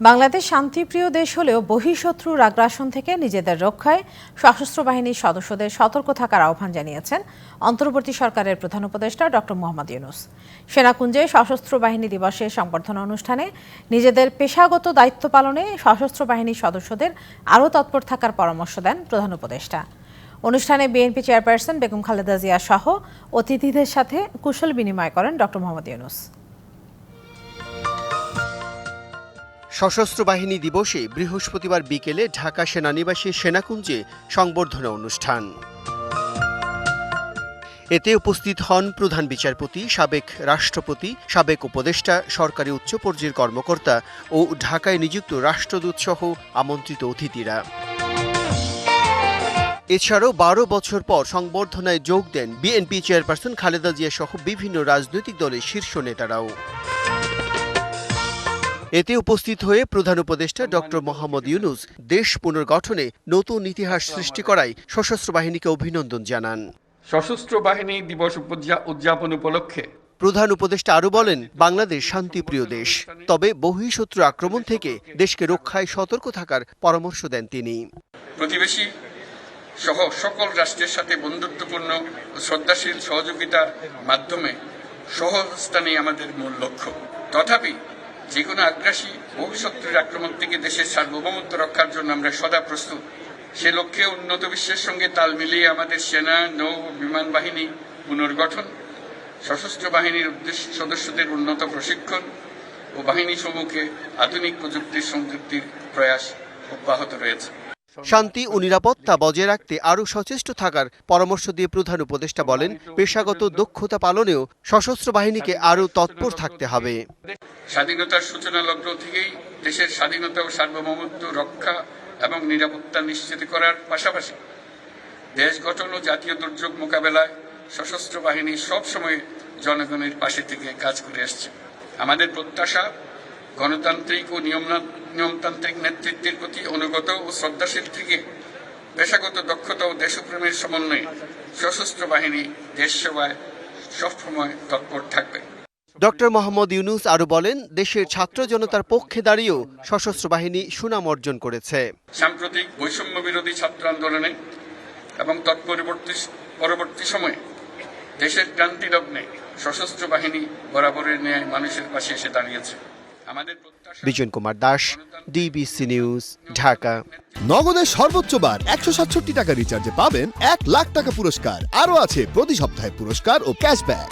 বাংলাদেশ শান্তিপ্রিয় দেশ হলেও বহিঃশত্রুর আগ্রাসন থেকে নিজেদের রক্ষায় সশস্ত্র বাহিনীর সদস্যদের সতর্ক থাকার আহ্বান জানিয়েছেন অন্তর্বর্তী সরকারের প্রধান উপদেষ্টা ডক্টর মোহাম্মদ ইউনুস। সেনাকুঞ্জে সশস্ত্র বাহিনী দিবসের সংবর্ধনা অনুষ্ঠানে নিজেদের পেশাগত দায়িত্ব পালনে সশস্ত্র বাহিনীর সদস্যদের আরও তৎপর থাকার পরামর্শ দেন প্রধান উপদেষ্টা। অনুষ্ঠানে বিএনপি চেয়ারপারসন বেগম খালেদা জিয়া সহ অতিথিদের সাথে কুশল বিনিময় করেন ডক্টর মোহাম্মদ ইউনুস। সশস্ত্র বাহিনী দিবসে বৃহস্পতিবার বিকেলে ঢাকা সেনানিবাসী সেনাকুঞ্জে সংবর্ধনা অনুষ্ঠান। এতে উপস্থিত হন প্রধান বিচারপতি, সাবেক রাষ্ট্রপতি, সাবেক উপদেষ্টা, সরকারি উচ্চ পর্যায়ের কর্মকর্তা ও ঢাকায় নিযুক্ত রাষ্ট্রদূত সহ আমন্ত্রিত অতিথিরা। এছাড়াও বারো বছর পর সংবর্ধনায় যোগ দেন বিএনপি চেয়ারপারসন খালেদা জিয়া সহ বিভিন্ন রাজনৈতিক দলের শীর্ষ নেতারাও। এতে উপস্থিত হয়ে প্রধান উপদেষ্টা ডক্টর মোহাম্মদ ইউনুস দেশ পুনর্গঠনে নতুন ইতিহাস সৃষ্টি করায় সশস্ত্র বাহিনীকে অভিনন্দন জানান। সশস্ত্র বাহিনী দিবস উদযাপন উপলক্ষে প্রধান উপদেষ্টা আরও বলেন বাংলাদেশ শান্তিপ্রিয় দেশ। তবে বহিঃশত্রু আক্রমণ থেকে দেশকে রক্ষায় সতর্ক থাকার পরামর্শ দেন তিনি। প্রতিবেশী সহ সকল রাষ্ট্রের সাথে বন্ধুত্বপূর্ণ শ্রদ্ধাশীল সহযোগিতার মাধ্যমে সহস্থানে আমাদের মূল লক্ষ্য। তথাপি যে কোনো আগ্রাসী ভবিষ্যতের আক্রমণ থেকে দেশের সার্বভৌমত্ব রক্ষার জন্য আমরা সদা প্রস্তুত। সে লক্ষ্যে উন্নত বিশ্বের সঙ্গে তাল মিলিয়ে আমাদের সেনা, নৌ, বিমান বাহিনী পুনর্গঠন, সশস্ত্র বাহিনীর উদ্দেশ্য সদস্যদের উন্নত প্রশিক্ষণ ও বাহিনী সমূহকে আধুনিক প্রযুক্তির সংযুক্তির প্রয়াস অব্যাহত রয়েছে। শান্তি ও নিরাপত্তা বজায় রাখতে আরও সচেষ্ট থাকার পরামর্শ দিয়ে প্রধান উপদেষ্টা বলেন, পেশাগত দক্ষতা পালনেও সশস্ত্র বাহিনীকে আরও তৎপর থাকতে হবে। স্বাধীনতার সূচনা লগ্ন থেকেই দেশের স্বাধীনতা ও সার্বভৌমত্ব রক্ষা এবং নিরাপত্তা নিশ্চিত করার পাশাপাশি দেশ গঠন ও জাতীয় দুর্যোগ মোকাবেলায় সশস্ত্র বাহিনী সবসময় জনগণের পাশে থেকে কাজ করে আসছে। আমাদের প্রত্যাশা, গণতান্ত্রিক ও নিয়মতান্ত্রিক নেতৃত্বের প্রতি অনুগত ও শ্রদ্ধাশীল থেকে পেশাগত দক্ষতা ও দেশপ্রেমের সমন্বয়ে সশস্ত্র বাহিনী দেশ সেবায় সবসময় তৎপর থাকবে। ডক্টর মোহাম্মদ ইউনুস আরও বলেন দেশের ছাত্র জনতার পক্ষে দাঁড়িয়েও সশস্ত্র বাহিনী সুনাম অর্জন করেছে। সাম্প্রতিক বৈষম্য বিরোধী ছাত্র আন্দোলনে এবং তৎপরবর্তী পরবর্তী সময়ে দেশের ক্রান্তি লগ্নে সশস্ত্র বাহিনী বরাবরের ন্যায় মানুষের পাশে এসে দাঁড়িয়েছে। Bijon Kumar Das DBC news Dhaka. নগদের সর্বোচ্চ বার একশো সাতষট্টি টাকা রিচার্জে পাবেন এক লাখ টাকা পুরস্কার। আরও আছে প্রতি সপ্তাহে পুরস্কার ও ক্যাশব্যাক